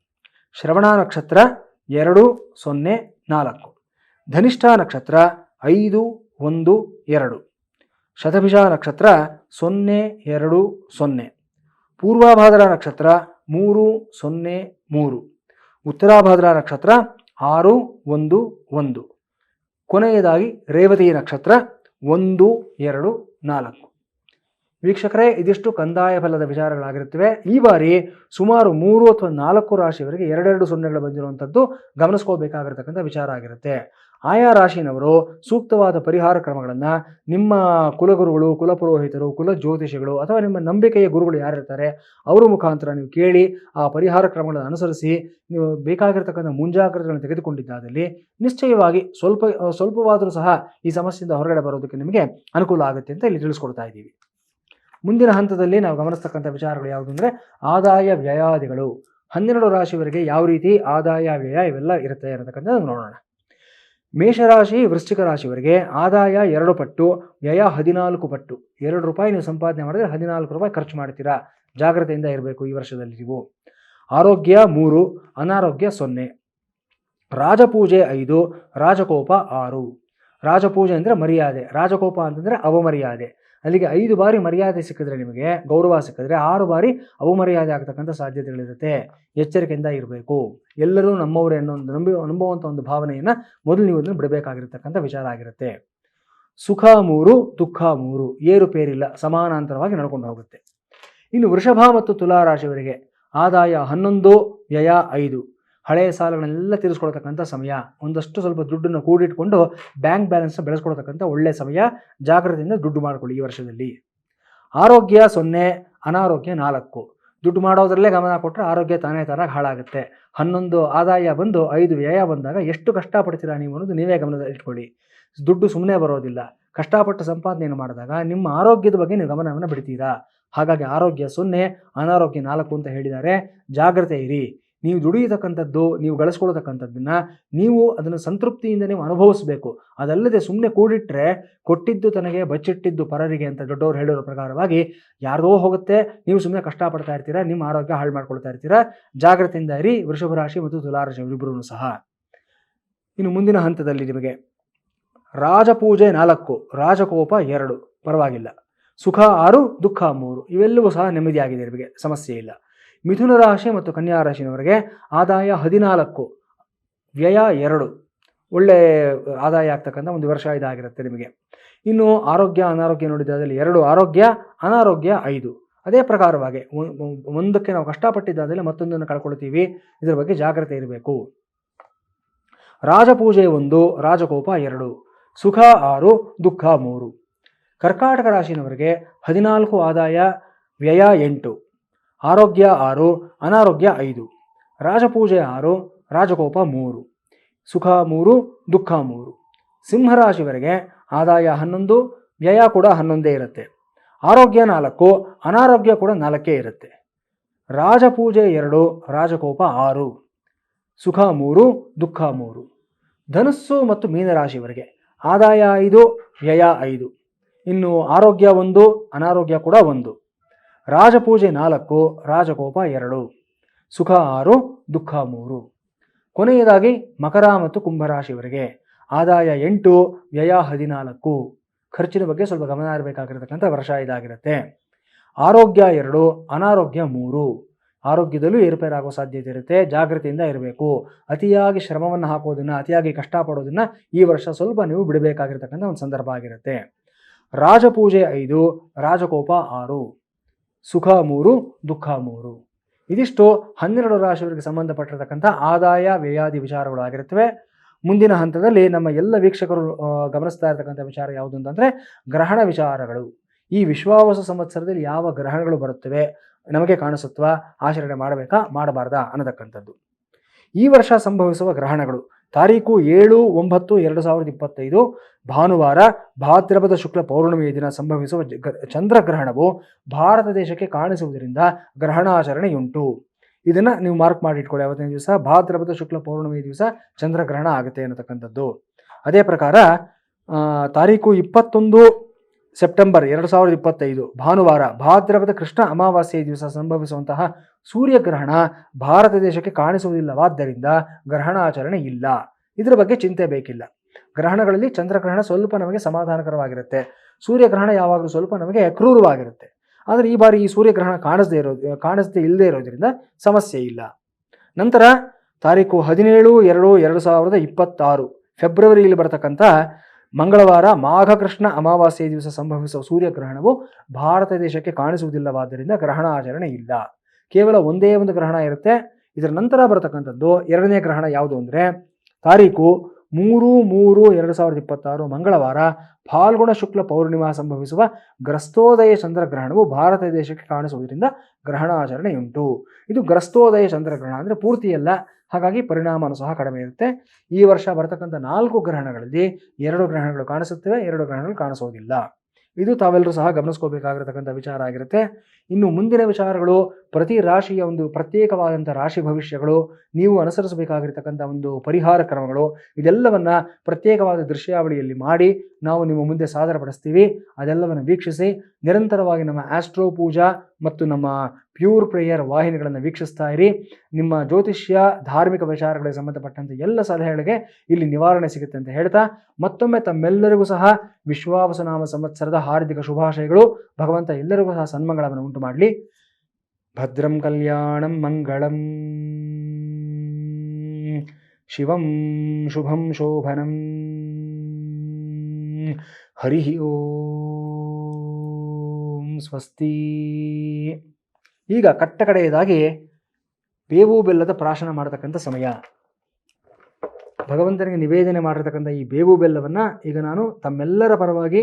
ಶ್ರವಣ ನಕ್ಷತ್ರ ಎರಡು, ಸೊನ್ನೆ, ನಾಲ್ಕು. ಧನಿಷ್ಠ ನಕ್ಷತ್ರ ಐದು, ಒಂದು, ಎರಡು. ಶತಭಿಷ ನಕ್ಷತ್ರ ಸೊನ್ನೆ ಎರಡು ಸೊನ್ನೆ. ಪೂರ್ವಾಭಾದ್ರ ನಕ್ಷತ್ರ ಮೂರು ಸೊನ್ನೆ ಮೂರು. ಉತ್ತರಾಭಾದ್ರ ನಕ್ಷತ್ರ ಆರು ಒಂದು ಒಂದು. ಕೊನೆಯದಾಗಿ ರೇವತಿ ನಕ್ಷತ್ರ ಒಂದು ಎರಡು ನಾಲ್ಕು. ವೀಕ್ಷಕರೇ, ಇದಿಷ್ಟು ಕಂದಾಯ ಫಲದ ವಿಚಾರಗಳಾಗಿರುತ್ತವೆ. ಈ ಬಾರಿ ಸುಮಾರು ಮೂರು ಅಥವಾ ನಾಲ್ಕು ರಾಶಿಯವರಿಗೆ ಎರಡೆರಡು ಸೊನ್ನೆಗಳು ಬಂದಿರುವಂಥದ್ದು ಗಮನಿಸ್ಕೋಬೇಕಾಗಿರ್ತಕ್ಕಂಥ ವಿಚಾರ ಆಗಿರುತ್ತೆ. ಆಯಾ ರಾಶಿನವರು ಸೂಕ್ತವಾದ ಪರಿಹಾರ ಕ್ರಮಗಳನ್ನು ನಿಮ್ಮ ಕುಲಗುರುಗಳು, ಕುಲಪುರೋಹಿತರು ಕುಲ ಜ್ಯೋತಿಷಿಗಳು ಅಥವಾ ನಿಮ್ಮ ನಂಬಿಕೆಯ ಗುರುಗಳು ಯಾರಿರ್ತಾರೆ, ಅವರ ಮುಖಾಂತರ ನೀವು ಕೇಳಿ ಆ ಪರಿಹಾರ ಕ್ರಮಗಳನ್ನು ಅನುಸರಿಸಿ ನೀವು ಬೇಕಾಗಿರ್ತಕ್ಕಂಥ ಮುಂಜಾಗ್ರತೆಗಳನ್ನು ತೆಗೆದುಕೊಂಡಿದ್ದಾದಲ್ಲಿ ನಿಶ್ಚಯವಾಗಿ ಸ್ವಲ್ಪ, ಸ್ವಲ್ಪವಾದರೂ ಸಹ ಈ ಸಮಸ್ಯೆಯಿಂದ ಹೊರಗಡೆ ಬರೋದಕ್ಕೆ ನಿಮಗೆ ಅನುಕೂಲ ಆಗುತ್ತೆ ಅಂತ ಇಲ್ಲಿ ತಿಳಿಸ್ಕೊಡ್ತಾ ಇದ್ದೀವಿ. ಮುಂದಿನ ಹಂತದಲ್ಲಿ ನಾವು ಗಮನಿಸ್ತಕ್ಕಂಥ ವಿಚಾರಗಳು ಯಾವುದು ಅಂದರೆ ಆದಾಯ ವ್ಯಯಾದಿಗಳು. ಹನ್ನೆರಡು ರಾಶಿವರೆಗೆ ಯಾವ ರೀತಿ ಆದಾಯ, ವ್ಯಯ ಇವೆಲ್ಲ ಇರುತ್ತೆ ಅನ್ನತಕ್ಕಂಥದ್ದು ನೋಡೋಣ. ಮೇಷರಾಶಿ ವೃಶ್ಚಿಕ ರಾಶಿಯವರಿಗೆ ಆದಾಯ ಎರಡು ಪಟ್ಟು, ವ್ಯಯ ಹದಿನಾಲ್ಕು ಪಟ್ಟು. ಎರಡು ರೂಪಾಯಿ ನೀವು ಸಂಪಾದನೆ ಮಾಡಿದ್ರೆ ಹದಿನಾಲ್ಕು ರೂಪಾಯಿ ಖರ್ಚು ಮಾಡ್ತೀರಾ. ಜಾಗ್ರತೆಯಿಂದ ಇರಬೇಕು ಈ ವರ್ಷದಲ್ಲಿ ನೀವು. ಆರೋಗ್ಯ ಮೂರು, ಅನಾರೋಗ್ಯ ಸೊನ್ನೆ. ರಾಜಪೂಜೆ ಐದು, ರಾಜಕೋಪ ಆರು. ರಾಜಪೂಜೆ ಅಂದರೆ ಮರ್ಯಾದೆ. ರಾಜಕೋಪ ಅಂತಂದರೆ ಅವಮರ್ಯಾದೆ. ಅಲ್ಲಿಗೆ ಐದು ಬಾರಿ ಮರ್ಯಾದೆ ಸಿಕ್ಕಿದ್ರೆ ನಿಮಗೆ, ಗೌರವ ಸಿಕ್ಕಿದ್ರೆ ಆರು ಬಾರಿ ಅವಮರ್ಯಾದೆ ಆಗ್ತಕ್ಕಂಥ ಸಾಧ್ಯತೆಗಳಿರುತ್ತೆ. ಎಚ್ಚರಿಕೆಯಿಂದ ಇರಬೇಕು. ಎಲ್ಲರೂ ನಮ್ಮವರೇ ಅನ್ನೋ ಒಂದು ನಂಬಿ, ನಂಬುವಂಥ ಒಂದು ಭಾವನೆಯನ್ನು ಮೊದಲು ನೀವು ಅದನ್ನು ಬಿಡಬೇಕಾಗಿರ್ತಕ್ಕಂಥ ವಿಚಾರ ಆಗಿರುತ್ತೆ. ಸುಖ ಮೂರು, ದುಃಖ ಮೂರು ಏರುಪೇರಿಲ್ಲ ಸಮಾನಾಂತರವಾಗಿ ನಡ್ಕೊಂಡು ಹೋಗುತ್ತೆ. ಇನ್ನು ವೃಷಭ ಮತ್ತು ತುಲಾ ರಾಶಿಯವರಿಗೆ ಆದಾಯ ಹನ್ನೊಂದು, ವ್ಯಯ ಐದು. ಹಳೆಯ ಸಾಲಗಳನ್ನೆಲ್ಲ ತೀರಿಸ್ಕೊಳ್ತಕ್ಕಂಥ ಸಮಯ, ಒಂದಷ್ಟು ಸ್ವಲ್ಪ ದುಡ್ಡನ್ನು ಕೂಡಿಟ್ಕೊಂಡು ಬ್ಯಾಂಕ್ ಬ್ಯಾಲೆನ್ಸ್ನ ಬೆಳೆಸ್ಕೊಳ್ತಕ್ಕಂಥ ಒಳ್ಳೆಯ ಸಮಯ, ಜಾಗ್ರತೆಯಿಂದ ದುಡ್ಡು ಮಾಡಿಕೊಳ್ಳಿ ಈ ವರ್ಷದಲ್ಲಿ. ಆರೋಗ್ಯ ಸೊನ್ನೆ, ಅನಾರೋಗ್ಯ ನಾಲ್ಕು. ದುಡ್ಡು ಮಾಡೋದ್ರಲ್ಲೇ ಗಮನ ಕೊಟ್ಟರೆ ಆರೋಗ್ಯ ತಾನೇ ತರ ಹಾಳಾಗುತ್ತೆ. ಹನ್ನೊಂದು ಆದಾಯ ಬಂದು ಐದು ವ್ಯಯ ಬಂದಾಗ ಎಷ್ಟು ಕಷ್ಟಪಡ್ತೀರಾ ನೀವು ಅನ್ನೋದು ನೀವೇ ಗಮನದಲ್ಲಿ ಇಟ್ಕೊಳ್ಳಿ. ದುಡ್ಡು ಸುಮ್ಮನೆ ಬರೋದಿಲ್ಲ. ಕಷ್ಟಪಟ್ಟು ಸಂಪಾದನೆಯನ್ನು ಮಾಡಿದಾಗ ನಿಮ್ಮ ಆರೋಗ್ಯದ ಬಗ್ಗೆ ನೀವು ಗಮನವನ್ನು ಬಿಡ್ತೀರಾ? ಹಾಗಾಗಿ ಆರೋಗ್ಯ ಸೊನ್ನೆ, ಅನಾರೋಗ್ಯ ನಾಲ್ಕು ಅಂತ ಹೇಳಿದ್ದಾರೆ. ಜಾಗ್ರತೆ ಇರಿ. ನೀವು ದುಡಿಯತಕ್ಕಂಥದ್ದು, ನೀವು ಗಳಿಸ್ಕೊಳ್ತಕ್ಕಂಥದ್ದನ್ನು ನೀವು ಅದನ್ನು ಸಂತೃಪ್ತಿಯಿಂದ ನೀವು ಅನುಭವಿಸಬೇಕು. ಅದಲ್ಲದೆ ಸುಮ್ಮನೆ ಕೂಡಿಟ್ಟರೆ ಕೊಟ್ಟಿದ್ದು ತನಗೆ ಬಚ್ಚಿಟ್ಟಿದ್ದು ಪರರಿಗೆ ಅಂತ ದೊಡ್ಡವರು ಹೇಳಿರೋ ಪ್ರಕಾರವಾಗಿ ಯಾರ್ದೋ ಹೋಗುತ್ತೆ, ನೀವು ಸುಮ್ಮನೆ ಕಷ್ಟಪಡ್ತಾ ಇರ್ತೀರಾ, ನಿಮ್ಮ ಆರೋಗ್ಯ ಹಾಳು ಮಾಡ್ಕೊಳ್ತಾ ಇರ್ತೀರಾ, ಜಾಗ್ರತೆಯಿಂದ ಇರಿ, ವೃಷಭ ರಾಶಿ ಮತ್ತು ತುಲಾರಾಶಿ ಇವರಿಬ್ಬರೂ ಸಹ. ಇನ್ನು ಮುಂದಿನ ಹಂತದಲ್ಲಿ ನಿಮಗೆ ರಾಜಪೂಜೆ ನಾಲ್ಕು, ರಾಜಕೋಪ ಎರಡು, ಪರವಾಗಿಲ್ಲ. ಸುಖ ಆರು, ದುಃಖ ಮೂರು, ಇವೆಲ್ಲವೂ ಸಹ ನೆಮ್ಮದಿಯಾಗಿದೆ ನಿಮಗೆ, ಸಮಸ್ಯೆ ಇಲ್ಲ. ಮಿಥುನ ರಾಶಿ ಮತ್ತು ಕನ್ಯಾ ರಾಶಿನವರಿಗೆ ಆದಾಯ ಹದಿನಾಲ್ಕು, ವ್ಯಯ ಎರಡು. ಒಳ್ಳೆ ಆದಾಯ ಆಗ್ತಕ್ಕಂಥ ಒಂದು ವರ್ಷ ಇದಾಗಿರುತ್ತೆ ನಿಮಗೆ. ಇನ್ನು ಆರೋಗ್ಯ, ಅನಾರೋಗ್ಯ ನೋಡಿದಾದಲ್ಲಿ ಎರಡು, ಆರೋಗ್ಯ, ಅನಾರೋಗ್ಯ ಐದು. ಅದೇ ಪ್ರಕಾರವಾಗಿ ಒಂದಕ್ಕೆ ನಾವು ಕಷ್ಟಪಟ್ಟಿದ್ದಾದಲ್ಲಿ ಮತ್ತೊಂದನ್ನು ಕಳ್ಕೊಳ್ತೀವಿ. ಇದರ ಬಗ್ಗೆ ಜಾಗ್ರತೆ ಇರಬೇಕು. ರಾಜಪೂಜೆ ಒಂದು, ರಾಜಕೋಪ ಎರಡು. ಸುಖ ಆರು, ದುಃಖ ಮೂರು. ಕರ್ಕಾಟಕ ರಾಶಿನವರಿಗೆ ಹದಿನಾಲ್ಕು ಆದಾಯ, ವ್ಯಯ ಎಂಟು. ಆರೋಗ್ಯ ಆರು, ಅನಾರೋಗ್ಯ ಐದು, ರಾಜಪೂಜೆ ಆರು, ರಾಜಕೋಪ ಮೂರು, ಸುಖ ಮೂರು, ದುಃಖ ಮೂರು. ಸಿಂಹರಾಶಿವರೆಗೆ ಆದಾಯ ಹನ್ನೊಂದು, ವ್ಯಯ ಕೂಡ ಹನ್ನೊಂದೇ ಇರುತ್ತೆ. ಆರೋಗ್ಯ ನಾಲ್ಕು, ಅನಾರೋಗ್ಯ ಕೂಡ ನಾಲ್ಕೇ ಇರುತ್ತೆ. ರಾಜಪೂಜೆ ಎರಡು, ರಾಜಕೋಪ ಆರು, ಸುಖ ಮೂರು, ದುಃಖ ಮೂರು. ಧನುಸ್ಸು ಮತ್ತು ಮೀನರಾಶಿವರೆಗೆ ಆದಾಯ ಐದು, ವ್ಯಯ ಐದು. ಇನ್ನು ಆರೋಗ್ಯ ಒಂದು, ಅನಾರೋಗ್ಯ ಕೂಡ ಒಂದು. ರಾಜಪೂಜೆ ನಾಲ್ಕು, ರಾಜಕೋಪ ಎರಡು. ಸುಖ ಆರು, ದುಃಖ ಮೂರು. ಕೊನೆಯದಾಗಿ ಮಕರ ಮತ್ತು ಕುಂಭರಾಶಿಯವರಿಗೆ ಆದಾಯ ಎಂಟು, ವ್ಯಯ ಹದಿನಾಲ್ಕು. ಖರ್ಚಿನ ಬಗ್ಗೆ ಸ್ವಲ್ಪ ಗಮನ ಇರಬೇಕಾಗಿರತಕ್ಕಂಥ ವರ್ಷ ಇದಾಗಿರುತ್ತೆ. ಆರೋಗ್ಯ ಎರಡು, ಅನಾರೋಗ್ಯ ಮೂರು. ಆರೋಗ್ಯದಲ್ಲೂ ಏರುಪೇರಾಗುವ ಸಾಧ್ಯತೆ ಇರುತ್ತೆ ಜಾಗೃತಿಯಿಂದ ಇರಬೇಕು. ಅತಿಯಾಗಿ ಶ್ರಮವನ್ನು ಹಾಕೋದನ್ನು, ಅತಿಯಾಗಿ ಕಷ್ಟಪಡೋದನ್ನು ಈ ವರ್ಷ ಸ್ವಲ್ಪ ನೀವು ಬಿಡಬೇಕಾಗಿರ್ತಕ್ಕಂಥ ಒಂದು ಸಂದರ್ಭ ಆಗಿರುತ್ತೆ. ರಾಜಪೂಜೆ ಐದು, ರಾಜಕೋಪ ಆರು. ಸುಖ ಮೂರು ದುಃಖ ಮೂರು ಇದಿಷ್ಟು ಹನ್ನೆರಡು ರಾಶಿಗಳಿಗೆ ಸಂಬಂಧಪಟ್ಟಿರತಕ್ಕಂಥ ಆದಾಯ, ವ್ಯಯಾದಿ ವಿಚಾರಗಳು ಆಗಿರುತ್ತವೆ. ಮುಂದಿನ ಹಂತದಲ್ಲಿ ನಮ್ಮ ಎಲ್ಲ ವೀಕ್ಷಕರು ಗಮನಿಸ್ತಾ ಇರತಕ್ಕಂಥ ವಿಚಾರ ಯಾವುದು ಅಂತಂದ್ರೆ ಗ್ರಹಣ ವಿಚಾರಗಳು. ಈ ವಿಶ್ವಾವಸ ಸಂವತ್ಸರದಲ್ಲಿ ಯಾವ ಗ್ರಹಣಗಳು ಬರುತ್ತವೆ, ನಮಗೆ ಕಾಣಿಸುತ್ತವಾ ಆಚರಣೆ ಮಾಡಬೇಕಾ, ಮಾಡಬಾರ್ದಾ ಅನ್ನತಕ್ಕಂಥದ್ದು. ಈ ವರ್ಷ ಸಂಭವಿಸುವ ಗ್ರಹಣಗಳು. ತಾರೀಕು ಏಳು, ಒಂಬತ್ತು, ಎರಡು ಸಾವಿರದ ಇಪ್ಪತ್ತೈದು ಭಾನುವಾರ ಭಾದ್ರಪದ ಶುಕ್ಲ ಪೌರ್ಣಮಿಯ ದಿನ ಸಂಭವಿಸುವ ಚಂದ್ರಗ್ರಹಣವು ಭಾರತ ದೇಶಕ್ಕೆ ಕಾಣಿಸುವುದರಿಂದ ಗ್ರಹಣಾಚರಣೆಯುಂಟು. ಇದನ್ನು ನೀವು ಮಾರ್ಕ್ ಮಾಡಿ ಇಟ್ಕೊಳ್ಳಿ ಅವತ್ತಿನ ದಿವಸ, ಭಾದ್ರಪದ ಶುಕ್ಲ ಪೌರ್ಣಮಿ ದಿವಸ ಚಂದ್ರಗ್ರಹಣ ಆಗುತ್ತೆ ಅನ್ನತಕ್ಕಂಥದ್ದು. ಅದೇ ಪ್ರಕಾರ ತಾರೀಕು ಇಪ್ಪತ್ತೊಂದು ಸೆಪ್ಟೆಂಬರ್ ಎರಡು ಸಾವಿರದ ಇಪ್ಪತ್ತೈದು ಭಾನುವಾರ ಭಾದ್ರಪದ ಕೃಷ್ಣ ಅಮಾವಾಸ್ಯೆಯ ದಿವಸ ಸಂಭವಿಸುವಂತಹ ಸೂರ್ಯಗ್ರಹಣ ಭಾರತ ದೇಶಕ್ಕೆ ಕಾಣಿಸುವುದಿಲ್ಲವಾದ್ದರಿಂದ ಗ್ರಹಣಾಚರಣೆ ಇಲ್ಲ. ಇದರ ಬಗ್ಗೆ ಚಿಂತೆ ಬೇಕಿಲ್ಲ. ಗ್ರಹಣಗಳಲ್ಲಿ ಚಂದ್ರಗ್ರಹಣ ಸ್ವಲ್ಪ ನಮಗೆ ಸಮಾಧಾನಕರವಾಗಿರುತ್ತೆ. ಸೂರ್ಯಗ್ರಹಣ ಯಾವಾಗಲೂ ಸ್ವಲ್ಪ ನಮಗೆ ಕ್ರೂರವಾಗಿರುತ್ತೆ. ಆದರೆ ಈ ಬಾರಿ ಈ ಸೂರ್ಯಗ್ರಹಣ ಕಾಣಿಸದೇ ಇರೋದು, ಕಾಣಿಸದೇ ಇಲ್ಲದೇ ಇರೋದ್ರಿಂದ ಸಮಸ್ಯೆ ಇಲ್ಲ. ನಂತರ ತಾರೀಕು ಹದಿನೇಳು ಎರಡು ಎರಡು ಸಾವಿರದ ಇಪ್ಪತ್ತಾರು, ಫೆಬ್ರವರಿಯಲ್ಲಿ ಬರತಕ್ಕಂಥ ಮಂಗಳವಾರ ಮಾಘಕೃಷ್ಣ ಅಮಾವಾಸ್ಯೆ ದಿವಸ ಸಂಭವಿಸುವ ಸೂರ್ಯಗ್ರಹಣವು ಭಾರತ ದೇಶಕ್ಕೆ ಕಾಣಿಸುವುದಿಲ್ಲವಾದ್ದರಿಂದ ಗ್ರಹಣ ಆಚರಣೆ ಇಲ್ಲ. ಕೇವಲ ಒಂದೇ ಒಂದು ಗ್ರಹಣ ಇರುತ್ತೆ. ಇದರ ನಂತರ ಬರತಕ್ಕಂಥದ್ದು ಎರಡನೇ ಗ್ರಹಣ ಯಾವುದು ಅಂದರೆ ತಾರೀಕು ಮೂರು ಮೂರು ಎರಡು ಸಾವಿರದ ಇಪ್ಪತ್ತಾರು ಮಂಗಳವಾರ ಫಾಲ್ಗುಣ ಶುಕ್ಲ ಪೌರ್ಣಿಮಾ ಸಂಭವಿಸುವ ಗ್ರಸ್ತೋದಯ ಚಂದ್ರಗ್ರಹಣವು ಭಾರತ ದೇಶಕ್ಕೆ ಕಾಣಿಸುವುದರಿಂದ ಗ್ರಹಣ ಆಚರಣೆಯುಂಟು ಇದು ಗ್ರಸ್ತೋದಯ ಚಂದ್ರಗ್ರಹಣ ಅಂದರೆ ಪೂರ್ತಿಯಲ್ಲ ಹಾಗಾಗಿ ಪರಿಣಾಮನೂ ಸಹ ಕಡಿಮೆ ಇರುತ್ತೆ. ಈ ವರ್ಷ ಬರತಕ್ಕಂಥ ನಾಲ್ಕು ಗ್ರಹಣಗಳಲ್ಲಿ ಎರಡು ಗ್ರಹಣಗಳು ಕಾಣಿಸುತ್ತವೆ, ಎರಡು ಗ್ರಹಣಗಳು ಕಾಣಿಸೋದಿಲ್ಲ ಇದು ತಾವೆಲ್ಲರೂ ಸಹ ಗಮನಿಸ್ಕೋಬೇಕಾಗಿರತಕ್ಕಂಥ ವಿಚಾರ ಆಗಿರುತ್ತೆ. ಇನ್ನು ಮುಂದಿನ ವಿಚಾರಗಳು, ಪ್ರತಿ ರಾಶಿಯ ಒಂದು ಪ್ರತ್ಯೇಕವಾದಂಥ ರಾಶಿ ಭವಿಷ್ಯಗಳು, ನೀವು ಅನುಸರಿಸಬೇಕಾಗಿರ್ತಕ್ಕಂಥ ಒಂದು ಪರಿಹಾರ ಕ್ರಮಗಳು, ಇದೆಲ್ಲವನ್ನು ಪ್ರತ್ಯೇಕವಾದ ದೃಶ್ಯಾವಳಿಯಲ್ಲಿ ಮಾಡಿ ನಾವು ನಿಮ್ಮ ಮುಂದೆ ಸಾದರಪಡಿಸ್ತೀವಿ. ಅದೆಲ್ಲವನ್ನು ವೀಕ್ಷಿಸಿ ನಿರಂತರವಾಗಿ ನಮ್ಮ ಆಸ್ಟ್ರೋ ಪೂಜಾ ಮತ್ತು ನಮ್ಮ ಪ್ಯೂರ್ ಪ್ರೇಯರ್ ವಾಹಿನಿಗಳನ್ನು ವೀಕ್ಷಿಸ್ತಾ ಇರಿ. ನಿಮ್ಮ ಜ್ಯೋತಿಷ್ಯ, ಧಾರ್ಮಿಕ ವಿಚಾರಗಳಿಗೆ ಸಂಬಂಧಪಟ್ಟಂತೆ ಎಲ್ಲ ಸಲಹೆಗಳಿಗೆ ಇಲ್ಲಿ ನಿವಾರಣೆ ಸಿಗುತ್ತೆ ಅಂತ ಹೇಳ್ತಾ, ಮತ್ತೊಮ್ಮೆ ತಮ್ಮೆಲ್ಲರಿಗೂ ಸಹ ವಿಶ್ವಾವಸನಾಮ ಸಂವತ್ಸರದ ಹಾರ್ದಿಕ ಶುಭಾಶಯಗಳು. ಭಗವಂತ ಎಲ್ಲರಿಗೂ ಸಹ ಸನ್ಮಂಗಳವನ್ನು ಉಂಟು ಮಾಡಲಿ. ಭದ್ರಂ ಕಲ್ಯಾಣಂ ಮಂಗಳಂ. ಶಿವಂ ಶುಭಂ ಶೋಭನಂ. ಹರಿ ಓಂ ಸ್ವಸ್ತಿ. ಈಗ ಕಟ್ಟ ಕಡೆಯದಾಗಿ ಬೇವು ಬೆಲ್ಲದ ಪ್ರಾಶನ ಮಾಡತಕ್ಕಂಥ ಸಮಯ. ಭಗವಂತನಿಗೆ ನಿವೇದನೆ ಮಾಡಿರ್ತಕ್ಕಂಥ ಈ ಬೇವು ಬೆಲ್ಲವನ್ನು ಈಗ ನಾನು ತಮ್ಮೆಲ್ಲರ ಪರವಾಗಿ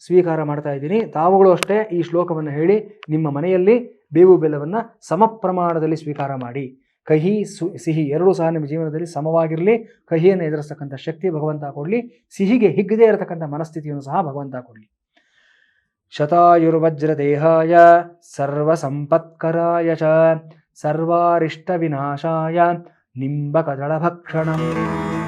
ಸ್ವೀಕಾರ ಮಾಡ್ತಾ ಇದ್ದೀನಿ. ತಾವುಗಳು ಅಷ್ಟೇ ಈ ಶ್ಲೋಕವನ್ನು ಹೇಳಿ ನಿಮ್ಮ ಮನೆಯಲ್ಲಿ ಬೇವು ಬೆಲ್ಲವನ್ನು ಸಮ ಪ್ರಮಾಣದಲ್ಲಿ ಸ್ವೀಕಾರ ಮಾಡಿ. ಕಹಿ ಸು, ಸಿಹಿ ಎರಡೂ ಸಹ ನಿಮ್ಮ ಜೀವನದಲ್ಲಿ ಸಮವಾಗಿರಲಿ, ಕಹಿಯನ್ನು ಎದುರಿಸ್ತಕ್ಕಂಥ ಶಕ್ತಿ ಭಗವಂತ ಕೊಡಲಿ, ಸಿಹಿಗೆ ಹಿಗ್ಗದೇ ಇರತಕ್ಕಂಥ ಮನಸ್ಥಿತಿಯನ್ನು ಸಹ ಭಗವಂತ ಕೊಡಲಿ. शतायुर्वज्रदेहाय सर्वसम्पत्कराय च सर्वारिष्टविनाशाय निम्बकजलभक्षणम्